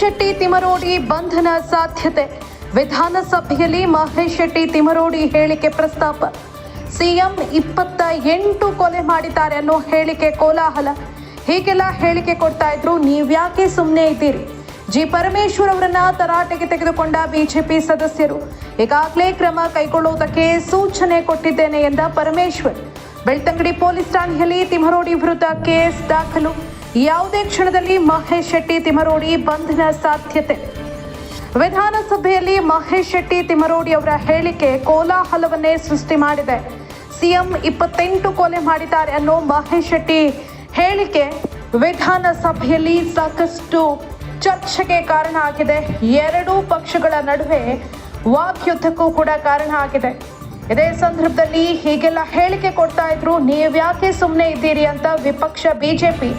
ಶೆಟ್ಟಿ ತಿಮರೋಡಿ ಬಂಧನ ಸಾಧ್ಯತೆ. ವಿಧಾನಸಭೆಯಲ್ಲಿ ಮಹೇಶ್ ಶೆಟ್ಟಿ ತಿಮರೋಡಿ ಹೇಳಿಕೆ ಪ್ರಸ್ತಾಪ. ಸಿಎಂ ಇಪ್ಪತ್ತ ಎಂಟು ಕೊಲೆ ಮಾಡಿದ್ದಾರೆ ಅನ್ನೋ ಹೇಳಿಕೆ ಕೋಲಾಹಲ. ಹೀಗೆಲ್ಲ ಹೇಳಿಕೆ ಕೊಡ್ತಾ ಇದ್ರು, ನೀವ್ಯಾಕೆ ಸುಮ್ಮನೆ ಇದ್ದೀರಿ? ಜಿ ಪರಮೇಶ್ವರ್ ಅವರನ್ನ ತರಾಟೆಗೆ ತೆಗೆದುಕೊಂಡ ಬಿಜೆಪಿ ಸದಸ್ಯರು. ಈಗಾಗಲೇ ಕ್ರಮ ಕೈಗೊಳ್ಳುವುದಕ್ಕೆ ಸೂಚನೆ ಕೊಟ್ಟಿದ್ದೇನೆ ಎಂದ ಪರಮೇಶ್ವರ್. ಬೆಳ್ತಂಗಡಿ ಪೊಲೀಸ್ ಠಾಣೆಯಲ್ಲಿ ತಿಮರೋಡಿ ವಿರುದ್ಧ ಕೇಸ್ ದಾಖಲು. ಯಾವುದೇ ಕ್ಷಣದಲ್ಲಿ ಮಹೇಶ್ ಶೆಟ್ಟಿ ತಿಮರೋಡಿ ಬಂಧನ ಸಾಧ್ಯತೆ. ವಿಧಾನಸಭೆಯಲ್ಲಿ ಮಹೇಶ್ ಶೆಟ್ಟಿ ತಿಮರೋಡಿ ಅವರ ಹೇಳಿಕೆ ಕೋಲಾಹಲವನ್ನೇ ಸೃಷ್ಟಿ ಮಾಡಿದೆ. ಸಿಎಂ ಇಪ್ಪತ್ತೆಂಟು ಕೊಲೆ ಮಾಡಿದ್ದಾರೆ ಅನ್ನೋ ಮಹೇಶ್ ಶೆಟ್ಟಿ ಹೇಳಿಕೆ ವಿಧಾನಸಭೆಯಲ್ಲಿ ಸಾಕಷ್ಟು ಚರ್ಚೆಗೆ ಕಾರಣ ಆಗಿದೆ. ಎರಡೂ ಪಕ್ಷಗಳ ನಡುವೆ ವಾಕ್ಯುದ್ಧಕ್ಕೂ ಕೂಡ ಕಾರಣ ಆಗಿದೆ. ಇದೇ ಸಂದರ್ಭದಲ್ಲಿ ಹೀಗೆಲ್ಲ ಹೇಳಿಕೆ ಕೊಡ್ತಾ ಇದ್ರು, ನೀವ್ಯಾಕೆ ಸುಮ್ಮನೆ ಇದ್ದೀರಿ ಅಂತ ವಿಪಕ್ಷ, ಬಿಜೆಪಿ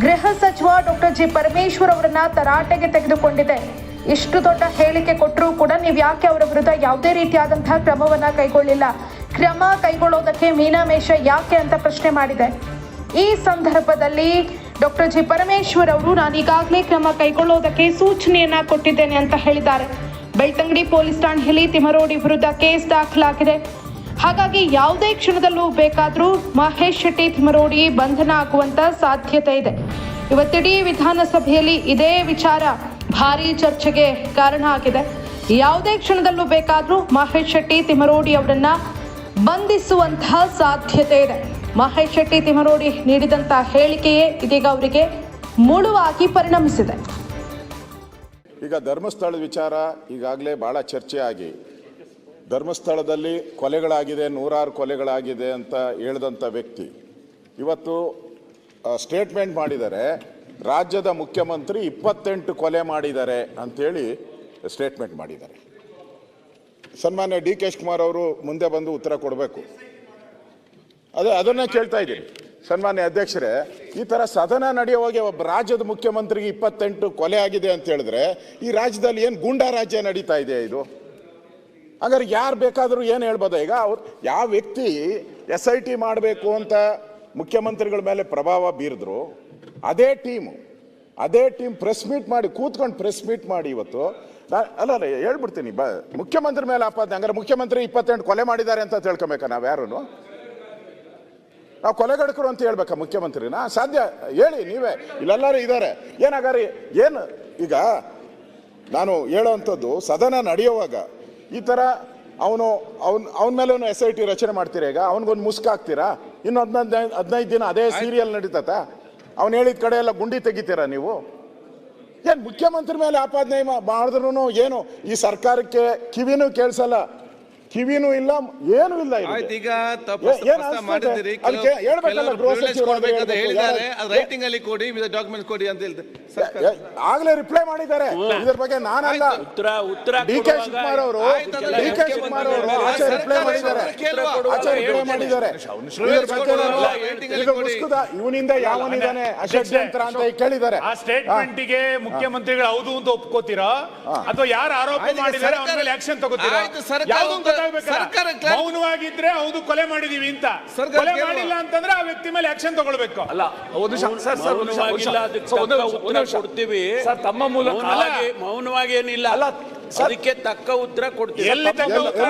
ಗೃಹ ಸಚಿವ ಡಾಕ್ಟರ್ ಜಿ ಪರಮೇಶ್ವರ್ ಅವರನ್ನ ತರಾಟೆಗೆ ತೆಗೆದುಕೊಂಡಿದೆ. ಇಷ್ಟು ದೊಡ್ಡ ಹೇಳಿಕೆ ಕೊಟ್ಟರೂ ಕೂಡ ನೀವು ಯಾಕೆ ಅವರ ವಿರುದ್ಧ ಯಾವುದೇ ರೀತಿಯಾದಂತಹ ಕ್ರಮವನ್ನ ಕೈಗೊಳ್ಳಿಲ್ಲ? ಕ್ರಮ ಕೈಗೊಳ್ಳೋದಕ್ಕೆ ಮೀನಾಮೇಷ ಯಾಕೆ ಅಂತ ಪ್ರಶ್ನೆ ಮಾಡಿದೆ. ಈ ಸಂದರ್ಭದಲ್ಲಿ ಡಾಕ್ಟರ್ ಜಿ ಪರಮೇಶ್ವರ್ ಅವರು, ನಾನು ಈಗಾಗಲೇ ಕ್ರಮ ಕೈಗೊಳ್ಳೋದಕ್ಕೆ ಸೂಚನೆಯನ್ನ ಕೊಟ್ಟಿದ್ದೇನೆ ಅಂತ ಹೇಳಿದ್ದಾರೆ. ಬೆಳ್ತಂಗಡಿ ಪೊಲೀಸ್ ಠಾಣೆಯಲ್ಲಿ ತಿಮರೋಡಿ ವಿರುದ್ಧ ಕೇಸ್ ದಾಖಲಾಗಿದೆ. ಹಾಗಾಗಿ ಯಾವುದೇ ಕ್ಷಣದಲ್ಲೂ ಬೇಕಾದರೂ ಮಹೇಶ್ ಶೆಟ್ಟಿ ತಿಮರೋಡಿ ಬಂಧನ ಆಗುವಂತ ಸಾಧ್ಯತೆ ಇದೆ. ಇವತ್ತಿಡೀ ವಿಧಾನಸಭೆಯಲ್ಲಿ ಇದೇ ವಿಚಾರ ಭಾರಿ ಚರ್ಚೆಗೆ ಕಾರಣ ಆಗಿದೆ. ಯಾವುದೇ ಕ್ಷಣದಲ್ಲೂ ಬೇಕಾದರೂ ಮಹೇಶ್ ಶೆಟ್ಟಿ ತಿಮರೋಡಿ ಅವರನ್ನ ಬಂಧಿಸುವಂತಹ ಸಾಧ್ಯತೆ ಇದೆ. ಮಹೇಶ್ ಶೆಟ್ಟಿ ತಿಮರೋಡಿ ನೀಡಿದಂತಹ ಹೇಳಿಕೆಯೇ ಇದೀಗ ಅವರಿಗೆ ಮುಳುವಾಗಿ ಪರಿಣಮಿಸಿದೆ. ಈಗ ಧರ್ಮಸ್ಥಳದ ವಿಚಾರ ಈಗಾಗಲೇ ಭಾಳ ಚರ್ಚೆ ಆಗಿ ಧರ್ಮಸ್ಥಳದಲ್ಲಿ ಕೊಲೆಗಳಾಗಿದೆ, ನೂರಾರು ಕೊಲೆಗಳಾಗಿದೆ ಅಂತ ಹೇಳಿದಂಥ ವ್ಯಕ್ತಿ. ಇವತ್ತು ಸ್ಟೇಟ್ಮೆಂಟ್ ಮಾಡಿದ್ದಾರೆ ರಾಜ್ಯದ ಮುಖ್ಯಮಂತ್ರಿ ಇಪ್ಪತ್ತೆಂಟು ಕೊಲೆ ಮಾಡಿದ್ದಾರೆ ಅಂಥೇಳಿ ಸ್ಟೇಟ್ಮೆಂಟ್ ಮಾಡಿದ್ದಾರೆ. ಸನ್ಮಾನ್ಯ ಡಿ ಕೆ ಕುಮಾರ್ ಅವರು ಮುಂದೆ ಬಂದು ಉತ್ತರ ಕೊಡಬೇಕು. ಅದೇ, ಅದನ್ನೇ ಕೇಳ್ತಾ ಇದ್ದೀನಿ. ಸನ್ಮಾನ್ಯ ಅಧ್ಯಕ್ಷರೇ, ಈ ಥರ ಸದನ ನಡೆಯುವಾಗ ಒಬ್ಬ ರಾಜ್ಯದ ಮುಖ್ಯಮಂತ್ರಿಗೆ ಇಪ್ಪತ್ತೆಂಟು ಕೊಲೆ ಆಗಿದೆ ಅಂತ ಹೇಳಿದ್ರೆ, ಈ ರಾಜ್ಯದಲ್ಲಿ ಏನು ಗೂಂಡಾ ರಾಜ್ಯ ನಡೀತಾ ಇದೆ ಇದು? ಹಾಗಾದ್ರೆ ಯಾರು ಬೇಕಾದರೂ ಏನು ಹೇಳ್ಬೋದು? ಈಗ ಅವ್ರು ಯಾವ ವ್ಯಕ್ತಿ ಎಸ್ ಐ ಟಿ ಮಾಡಬೇಕು ಅಂತ ಮುಖ್ಯಮಂತ್ರಿಗಳ ಮೇಲೆ ಪ್ರಭಾವ ಬೀರಿದ್ರು, ಅದೇ ಟೀಮು, ಅದೇ ಟೀಮ್ ಪ್ರೆಸ್ ಮೀಟ್ ಮಾಡಿ, ಕೂತ್ಕೊಂಡು ಪ್ರೆಸ್ ಮೀಟ್ ಮಾಡಿ ಇವತ್ತು ಅಲ್ಲ ಅಲ್ಲ, ಹೇಳ್ಬಿಡ್ತೀನಿ, ಬ, ಮುಖ್ಯಮಂತ್ರಿ ಮೇಲೆ ಆಪಾದನೆ ಹಂಗಾರೆ ಮುಖ್ಯಮಂತ್ರಿ ಇಪ್ಪತ್ತೆಂಟು ಕೊಲೆ ಮಾಡಿದ್ದಾರೆ ಅಂತ ತಿಳ್ಕೊಬೇಕಾ ನಾವು ಯಾರೂ? ನಾವು ಕೊಲೆಗಡಕರು ಅಂತ ಹೇಳ್ಬೇಕಾ ಮುಖ್ಯಮಂತ್ರಿನ? ಸಾಧ್ಯ, ಹೇಳಿ, ನೀವೇ, ಇಲ್ಲೆಲ್ಲರೂ ಇದ್ದಾರೆ ಏನಾಗಾರಿ ಏನು, ಈಗ, ನಾನು ಹೇಳೋವಂಥದ್ದು ಸದನ ನಡೆಯುವಾಗ ಈ ಥರ ಅವನು ಅವನ್ ಅವನ ಮೇಲೂ ಎಸ್ ಐ ಟಿ ರಚನೆ ಮಾಡ್ತೀರಾ ಈಗ? ಅವನಿಗೊಂದು ಮುಸ್ಕ್ ಹಾಕ್ತೀರಾ? ಇನ್ನು ಹದಿನೈದು ಹದಿನೈದು ದಿನ ಅದೇ ಸೀರಿಯಲ್ ನಡೀತತ ಅವ್ನು ಹೇಳಿದ ಕಡೆ ಎಲ್ಲ ಗುಂಡಿ ತೆಗಿತೀರಾ ನೀವು? ಏನು ಮುಖ್ಯಮಂತ್ರಿ ಮೇಲೆ ಆಪಾದನೆ ಮಾಡಿದ್ರು ಏನು? ಈ ಸರ್ಕಾರಕ್ಕೆ ಕಿವಿನೂ ಕೇಳಿಸಲ್ಲ. ಕಿವಿನೂ ಇಲ್ಲ ಏನೂ ಇಲ್ಲ. ಆಯ್ತು ಈಗ ತಪ್ಪು? ಮಾಡಿದ್ದೀರಿ. ಹೇಳ್ಬೇಕಲ್ಲ ಗೃಹ ಸಚಿವರು ಹೇಳಿದ್ದಾರೆ. ರೈಟಿಂಗ್ ಅಲ್ಲಿ ಕೊಡಿ ಡಾಕ್ಯುಮೆಂಟ್ ಕೊಡಿ ಅಂತ ಹೇಳ್ತಾರೆ ಆಗ್ಲೇ ರಿಪ್ಲೈ ಮಾಡಿದ್ದಾರೆ. ಇದ್ರ ಬಗ್ಗೆ ನಾನಲ್ಲ. ಉತ್ತರ ಉತ್ತರ ಡಿ ಕೆ ಶಿವಕುಮಾರ್ ಅವರು ಡಿ ಕೆ ಶಿವಕುಮಾರ್ ಅವರು ಆಚೆ ರಿಪ್ಲೈ ಮಾಡಿದ್ದಾರೆ. ಆಚೆ ರಿಪ್ಲೈ ಮಾಡಿದ್ದಾರೆ. ಇದ್ರ ಬಗ್ಗೆ ನಾನು ಈಗ ಮುಸ್ಕುದ ಇವನಿಂದ ಯಾವನಿದಾನೆ ಅಷಡ್ಯಂತ್ರ ಅಂತ ಕೇಳಿದ್ದಾರೆ. ಆ ಸ್ಟೇಟ್ಮೆಂಟ್ಗೆ ಮುಖ್ಯಮಂತ್ರಿಗಳು ಹೌದು ಅಂತ ಒಪ್ಕೋತೀರಾ? ಅಥವಾ ಯಾರು ಆರೋಪ ಮಾಡಿದ್ದಾರೆ ಅವ್ರ ಮೇಲೆ ಆಕ್ಷನ್ ತಗೋತೀರಾ? ಯಾವ್ದು ಸರ್ಕಾರ ಮೌನವಾಗಿದ್ರೆ ಹೌದು ಕೊಲೆ ಮಾಡಿದೀವಿ ಅಂತ. ಕೊಲೆ ಮಾಡಿಲ್ಲ ಅಂತಂದ್ರೆ ಆ ವ್ಯಕ್ತಿ ಮೇಲೆ ಆಕ್ಷನ್ ತಗೊಳ್ಬೇಕು. ಅಲ್ಲ ಒಂದು ಸರ್ ಸರ್ ಒಂದು ನಿಮಿಷ, ಕೊಡ್ತೀವಿ. ಸರ್ ತಮ್ಮ ಮೂಲಕ ಮೌನವಾಗಿ ಏನಿಲ್ಲ. ಅಲ್ಲ, ಅದಕ್ಕೆ ತಕ್ಕ ಉತ್ತರ ಕೊಡ್ತೀವಿ ಎಲ್ಲಿ ತಕ್ಕ ಉತ್ತರ?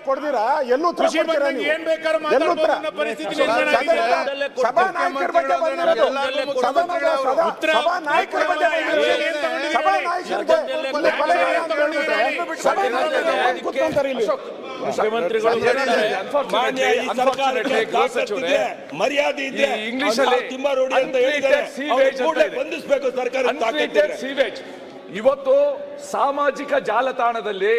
ಕೊಡ್ದಿರಾ ಉತ್ತರ ಕೃಷಿ ಕೊಡ್ತೀರಾ ನೀವು ಏನ್ ಬೇಕಾದ್ರೂ ಎಲ್ಲೂ ಉತ್ತರ ಮಾತಾಡ್ಬೋದು ಅನ್ನೋ ಪರಿಸ್ಥಿತಿ ಸದನ- ನಿರ್ಮಾಣ ಆಗಿದೆ. ಸಭಾ ನಾಯಕರ ಬಗ್ಗೆ ಬಂದಿರೋದು ಎಲ್ಲರಿಗೂ ಸದನದ ಉತ್ತರ ಸಭಾ ನಾಯಕರ ಬಗ್ಗೆ ಬಂದಿರೋದು. ಸಭಾ ನಾಯಕರಿಗೆ ಸದನದಲ್ಲೇ ಕೊಲೆ ಕೊಲೆ ಅಂತ ಹೇಳ್ಬಿಟ್ರೆ ಸಭಾ ನಾಯಕರು ಬಂದು ಕೂತ್ಕೊಂತಾರೆ ಇಲ್ಲಿ. ಮುಖ್ಯಮಂತ್ರಿಗಳು ಮರ್ಯಾದೆ ಇದೆ. ಇಂಗ್ಲಿಷ್ ತಿಮ್ಮಾರೋಡಿ ಅಂತ ಹೇಳಿದ್ದಾರೆ. ಬಂಧಿಸಬೇಕು ಸರ್ಕಾರ. ಇವತ್ತು ಸಾಮಾಜಿಕ ಜಾಲತಾಣದಲ್ಲಿ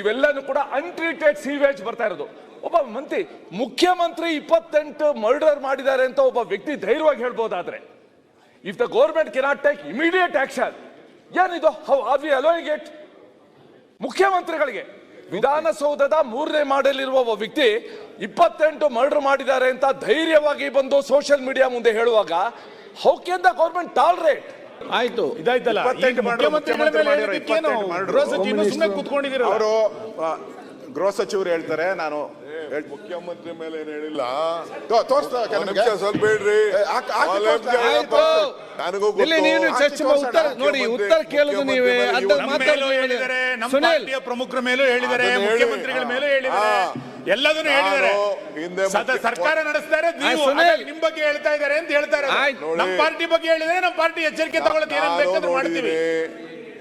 ಇವೆಲ್ಲನೂ ಕೂಡ ಅನ್ಟ್ರೀಟೆಡ್ ಸೀವೇಜ್ ಬರ್ತಾ ಇರೋದು. ಒಬ್ಬ ಮಂತ್ರಿ ಮುಖ್ಯಮಂತ್ರಿ ಇಪ್ಪತ್ತೆಂಟು ಮರ್ಡರ್ ಮಾಡಿದ್ದಾರೆ ಅಂತ ಒಬ್ಬ ವ್ಯಕ್ತಿ ಧೈರ್ಯವಾಗಿ ಹೇಳ್ಬೋದಾದ್ರೆ if the government cannot take immediate action ಏನಿದು? How are we allowing it ಮುಖ್ಯಮಂತ್ರಿಗಳಿಗೆ. ವಿಧಾನಸೌಧದ ಮೂರನೇ ಮಾಡಲಿರುವ ಒಬ್ಬ ವ್ಯಕ್ತಿ ಇಪ್ಪತ್ತೆಂಟು ಮರ್ಡರ್ ಮಾಡಿದ್ದಾರೆ ಅಂತ ಧೈರ್ಯವಾಗಿ ಬಂದು ಸೋಷಿಯಲ್ ಮೀಡಿಯಾ ಮುಂದೆ ಹೇಳುವಾಗ how can the government tolerate ಆಯ್ತು ಇದಾಯ್ತಲ್ಲ ಮುಖ್ಯಮಂತ್ರಿಗಳ ಮೇಲೆ ಗೃಹ ಸಚಿವರು ಹೇಳ್ತಾರೆ ನಾನು ಮುಖ್ಯಮಂತ್ರಿ ಮೇಲೆ ಏನ್ ಹೇಳಿಲ್ಲ? ತೋ- ತೋರ್ಸ್ತಾ? ಸ್ವಲ್ಪ ಹೇಳ್ರಿ. ನನಗೂ ಇಲ್ಲಿ ನೀನು ಚರ್ಚೆ ಉತ್ತರ ನೋಡಿ ಉತ್ತರ ಕೇಳುದು ನೀವೇ. ಮುಖ್ಯಮಂತ್ರಿ ಅರ್ಧ ಮೇಲೆ ನಮ್ಮ ಮೇಲೂ ಹೇಳಿದ್ದಾರೆ ನಮ್ಮ ಪಾರ್ಟಿಯ ಪ್ರಮುಖರ ಮೇಲೂ ಹೇಳಿದರೆ ಮುಖ್ಯಮಂತ್ರಿಗಳ ಮೇಲೂ ಹೇಳಿದರೆ. ಎಲ್ಲದನ್ನು ನಾನು ಹೇಳಿದ್ದಾರೆ. ಸರ್ಕಾರ ನಡೆಸ್ತಾರೆ. ನಿಮ್ ಬಗ್ಗೆ ಹೇಳ್ತಾ ಇದ್ದಾರೆ ಅಂತ ಹೇಳ್ತಾರೆ ಆಯ್ತು. ನಮ್ಮ ಪಾರ್ಟಿ ಬಗ್ಗೆ ಹೇಳಿದ್ರೆ ನಮ್ಮ ಪಾರ್ಟಿ ಎಚ್ಚರಿಕೆ ತಗೊಳ್ಳೋದು ಏನೇನು ನಾನು ಬೇಕಾದ್ರೂ ಮಾಡ್ತೀವಿ.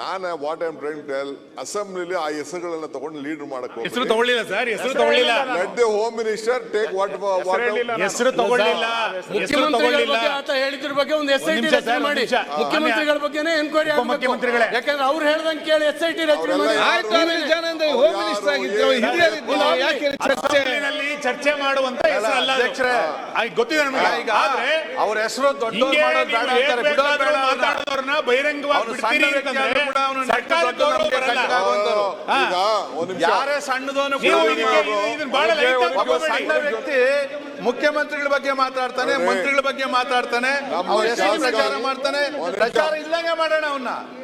ನಾನು ವಾಟ್ ಐಮ್ ಟ್ರೈನ್ ಟೆಲ್ ಅಸೆಂಬ್ಲಿಲಿ ಆ ಹೆಸರುಗಳನ್ನ ತಗೊಂಡು ಲೀಡರ್ ಮಾಡಕ್ಕೆ ಹೆಸರು ತಗೊಳ್ಳಿಲ್ಲ ಸರ್ ಹೆಸರು ತಗೊಳ್ಳಿಲ್ಲ. Let the home minister take what ಹೆಸರು ತಗೊಳ್ಳಿಲ್ಲ. ಹೆಸರು ಮುಖ್ಯಮಂತ್ರಿಗಳ ತಗೊಳ್ಳಿಲ್ಲ. ಬಗ್ಗೆ ಆತ ಹೇಳಿದ್ರ ಬಗ್ಗೆ ಒಂದು ಎಸ್ ಐ ಟಿ ರಚನೆ ಮಾಡಿ. ಮುಖ್ಯಮಂತ್ರಿಗಳ ಬಗ್ಗೆನೇ ಎನ್ಕ್ವೈರಿ ಮುಖ್ಯಮಂತ್ರಿಗಳೇ. ಯಾಕಂದ್ರೆ ಅವ್ರು ಹೇಳ್ದಂಗೆ ಕೇಳಿ ಎಸ್ ಐ ಟಿ ರಚನೆ ಮಾಡಿ. ಆಯ್ತು ಹೋಮ್ ಮಿನಿಸ್ಟರ್ ಆಗಿದ್ರು ಯಾಕೆ ಚರ್ಚೆ ಚರ್ಚೆ ಮಾಡುವಂತ ಹೆಸರು ಅಲ್ಲ ಅದು. ಆಯ್ತು, ಗೊತ್ತಿದೆ ನಮಗೆ ಆದ್ರೆ ಅವ್ರ ಹೆಸರು ಹಿಂಗೆ ನೀವು ಏನ್ ಬೇಕಾದ್ರೂ ಮಾತಾಡೋರ್ನ ಬಹಿರಂಗವಾಗಿ ಬಿಡ್ತೀರಿ ಅಂತಂದ್ರೆ ಸರ್ಕಾರ ಗೌರವ ಬರಲ್ಲ. ಹಾ. ಈಗ ಒಂದ್ ನಿಮಿಷ ಯಾರೇ ಸಣ್ಣದವನು ನೀವು ಇದಕ್ಕೆ ಇದನ್ನ ಬಹಳ ಲೈಟ್ ಆಗಿ ಒಬ್ಬ ತಗೋಬೇಡಿ. ಸಣ್ಣ ವ್ಯಕ್ತಿ ಮುಖ್ಯಮಂತ್ರಿಗಳ ಬಗ್ಗೆ ಮಾತಾಡ್ತಾನೆ. ಮಂತ್ರಿಗಳ ಬಗ್ಗೆ ಮಾತಾಡ್ತಾನೆ ನಮ್ಮ ಅವ್ರ ಹೆಸರು ಪ್ರಚಾರ ಮಾಡ್ತಾನೆ ಒಂದ್ ಪ್ರಚಾರ ಇಲ್ಲಂಗೆ ಮಾಡೋಣ ಅವನ್ನ ಈಗ ಅವ್ನು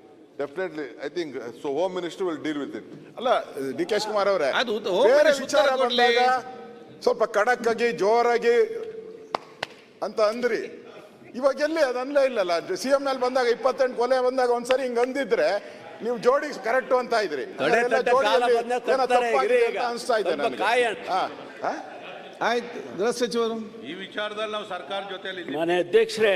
definitely I think so home minister will deal with it ಅಲ್ಲ ಡಿ ಕೆ ಶಿವಕುಮಾರ್ ಅವರೇ ಅದು ಹೋಮ್ ಬೇರೆ ಮಿನಿಸ್ಟರ್ ವಿಚಾರ ಉತ್ತರ ಕೊಡ್ಲಿ. ಬಂದಾಗ ಸ್ವಲ್ಪ ಖಡಕ್ ಆಗಿ ಜೋರಾಗಿ ಅಂತ ಅಂದ್ರಿ. ಇವಾಗ ಎಲ್ಲಿ ಅದು ಅನ್ಲೇ ಇಲ್ಲಲ್ಲ? ಸಿ ಎಂ ನಲ್ಲಿ ಬಂದಾಗ ಇಪ್ಪತ್ತೆಂಟು ಕೊಲೆ ಬಂದಾಗ ಒಂದ್ಸರಿ ಹಿಂಗ್ ಅಂದಿದ್ರೆ ನೀವು ಜೋಡಿ ಕರೆಕ್ಟ್ ಅಂತ ಇದ್ರಿ. ಅದೆಲ್ಲ ಜೋಡಿಯಲ್ಲಿ ಏನೋ ತಪ್ಪಾಗಿದೆ ಅಂತ ಅನ್ಸ್ತಾ ಇದೆ ನನಗೆ. ಹಾ ಹಾ? ಆಯ್ತು ಗೃಹ ಸಚಿವರು. ಈ ವಿಚಾರದಲ್ಲಿ ನಾವು ಸರ್ಕಾರ ಜೊತೆಯಲ್ಲಿ ಮನೆ ಅಧ್ಯಕ್ಷರೇ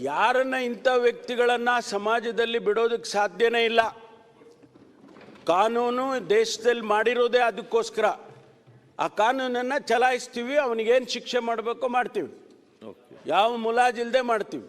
ಯಾರನ್ನ ಇಂಥ ವ್ಯಕ್ತಿಗಳನ್ನ ಸಮಾಜದಲ್ಲಿ ಬಿಡೋದಕ್ಕೆ ಸಾಧ್ಯನೇ ಇಲ್ಲ. ಕಾನೂನು ದೇಶದಲ್ಲಿ ಮಾಡಿರೋದೇ ಅದಕ್ಕೋಸ್ಕರ. ಆ ಕಾನೂನನ್ನು ಚಲಾಯಿಸ್ತೀವಿ ಅವನಿಗೇನು ಶಿಕ್ಷೆ ಮಾಡಬೇಕೋ ಮಾಡ್ತೀವಿ. ಯಾವ ಮುಲಾಜಿಲ್ದೆ ಮಾಡ್ತೀವಿ.